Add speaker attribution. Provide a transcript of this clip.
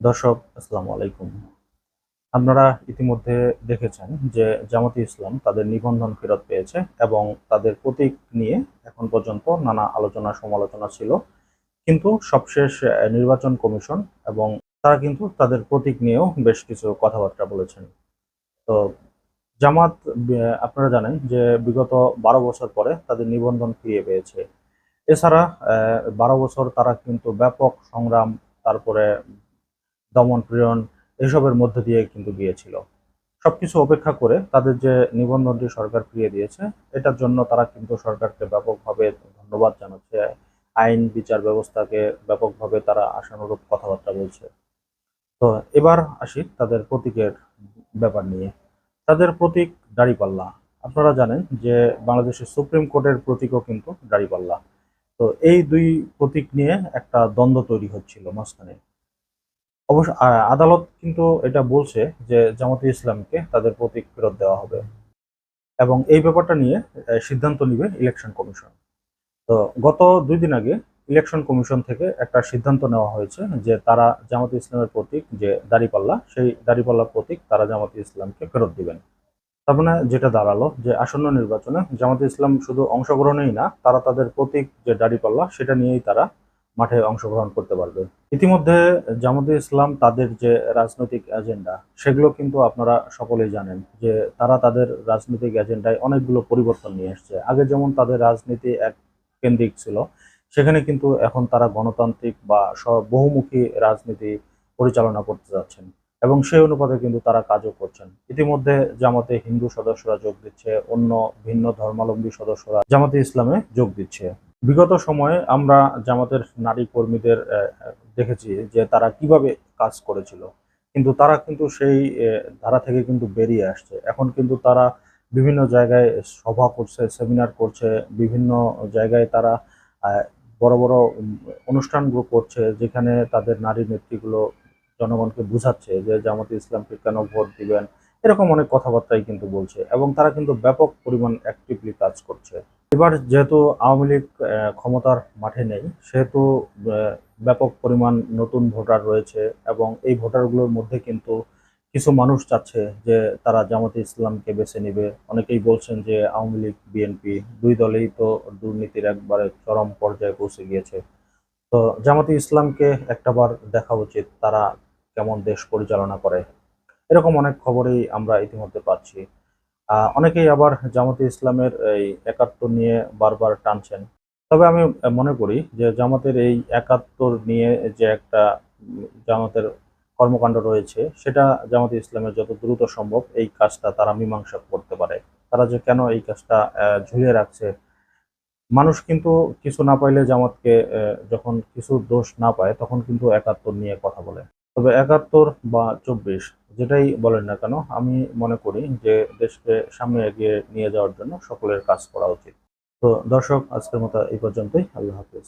Speaker 1: দর্শক, আসসালামু আলাইকুম। আপনারা ইতিমধ্যে দেখেছেন যে জামাতি ইসলাম তাদের নিবন্ধন ফেরত পেয়েছে এবং তাদের প্রতীক নিয়ে এখন পর্যন্ত নানা আলোচনা, সমালোচনা ছিল। কিন্তু সবশেষ নির্বাচন কমিশন এবং তারা কিন্তু তাদের প্রতীক নিয়েও বেশ কিছু কথাবার্তা বলেছেন। তো জামাত আপনারা জানেন যে বিগত বারো বছর পরে তাদের নিবন্ধন ফিরিয়ে পেয়েছে। এছাড়া বারো বছর তারা কিন্তু ব্যাপক সংগ্রাম, তারপরে দমন পীড়ন এসবের মধ্যে দিয়ে কিন্তু গিয়েছিল। সবকিছু অপেক্ষা করে তাদের যে নিবন্ধনটি সরকার ফিরিয়ে দিয়েছে, এটার জন্য তারা কিন্তু সরকারকে ব্যাপকভাবে ধন্যবাদ জানাচ্ছে। আইন, বিচার ব্যবস্থাকে ব্যাপকভাবে তারা আশানুরূপ কথাবার্তা বলছে। তো এবার আসি তাদের প্রতীকের ব্যাপার নিয়ে। তাদের প্রতীক দাড়িপাল্লা। আপনারা জানেন যে বাংলাদেশের সুপ্রিম কোর্টের প্রতীকও কিন্তু দাড়িপাল্লা। তো এই দুই প্রতীক নিয়ে একটা দ্বন্দ্ব তৈরি হচ্ছিল মাঝখানে। অবশ্য আদালত কিন্তু এটা বলছে যে জামাতে ইসলামকে তাদের প্রতীক ফেরত দেওয়া হবে। এবং এই ব্যাপারটা নিয়ে সিদ্ধান্ত নিবে ইলেকশন কমিশন। তো গত দুই দিন আগে ইলেকশন কমিশন থেকে একটা সিদ্ধান্ত নেওয়া হয়েছে যে তারা জামাতে ইসলামের প্রতীক যে দাড়িপাল্লা, সেই দাড়িপাল্লা প্রতীক তারা জামাতে ইসলামকে ফেরত দিবেন। তার মানে যেটা দাঁড়াল যে আসন্ন নির্বাচনে জামাতে ইসলাম শুধু অংশগ্রহণেই না, তারা তাদের প্রতীক যে দাড়িপাল্লা, সেটা নিয়েই তারা মাঠে অংশগ্রহণ করতে পারবে। ইতিমধ্যে জামাতে ইসলাম তাদের যে রাজনৈতিক এজেন্ডা সেগুলো কিন্তু আপনারা সকলেই জানেন যে তারা তাদের রাজনৈতিক এজেন্ডায় অনেকগুলো পরিবর্তন নিয়ে এসছে। আগে যেমন তাদের রাজনীতি এক কেন্দ্রিক ছিল, সেখানে কিন্তু এখন তারা গণতান্ত্রিক বা বহুমুখী রাজনীতি পরিচালনা করতে যাচ্ছেন এবং সেই অনুপাতে কিন্তু তারা কাজও করছেন। ইতিমধ্যে জামাতে হিন্দু সদস্যরা যোগ দিচ্ছে, অন্য ভিন্ন ধর্মাবলম্বী সদস্যরা জামাতে ইসলামে যোগ দিচ্ছে। বিগত সময়ে আমরা জামাতের নারী কর্মীদের দেখেছি যে তারা কীভাবে কাজ করেছিল। কিন্তু তারা কিন্তু সেই ধারা থেকে কিন্তু বেরিয়ে আসছে। এখন কিন্তু তারা বিভিন্ন জায়গায় সভা করছে, সেমিনার করছে, বিভিন্ন জায়গায় তারা বড় বড় অনুষ্ঠানগুলো করছে, যেখানে তাদের নারী নেত্রীগুলো জনগণকে বুঝাচ্ছে যে জামাতে ইসলামকে কেন ভোট দিবেন এরকম অনেক কথাবার্তাই কিন্তু বলছে এবং তারা কিন্তু ব্যাপক পরিমাণ অ্যাক্টিভলি কাজ করছে। এবার যেহেতু আওয়ামী লীগ ক্ষমতার মাঠে নেই, সেহেতু ব্যাপক পরিমাণ নতুন ভোটার রয়েছে এবং এই ভোটারগুলোর মধ্যে কিন্তু কিছু মানুষ চাচ্ছে যে তারা জামাতে ইসলামকে বেছে নেবে। অনেকেই বলছেন যে আওয়ামী লীগ বিএনপি দুই দলেই তো দুর্নীতির একবারে চরম পর্যায়ে পৌঁছে গিয়েছে। তো জামাতে ইসলামকে একটাবার দেখা উচিত তারা কেমন দেশ পরিচালনা করে। এরকম অনেক খবরই আমরা ইতিমধ্যে পাচ্ছি। অনেকেই আবার জামাতে ইসলামের এই একাত্তর নিয়ে বারবার টানছেন। তবে আমি মনে করি যে জামাতের এই একাত্তর নিয়ে যে একটা জামাতের কর্মকাণ্ড রয়েছে, সেটা জামাতে ইসলামের যত দ্রুত সম্ভব এই কাজটা তারা মীমাংসা করতে পারে। তারা যে কেন এই কাজটা ঝুলিয়ে রাখছে, মানুষ কিন্তু কিছু না পাইলে জামাতকে যখন কিছু দোষ না পায়, তখন কিন্তু একাত্তর নিয়ে কথা বলে। তবে একাত্তর বা চব্বিশ, যেটাই বলেন না কেন, আমি মনে করি যে দেশকে সামনে এগিয়ে নিয়ে যাওয়ার জন্য সকলের কাজ করা উচিত। তো দর্শক, আজকের মতো এই পর্যন্তই। আল্লাহ হাফিজ।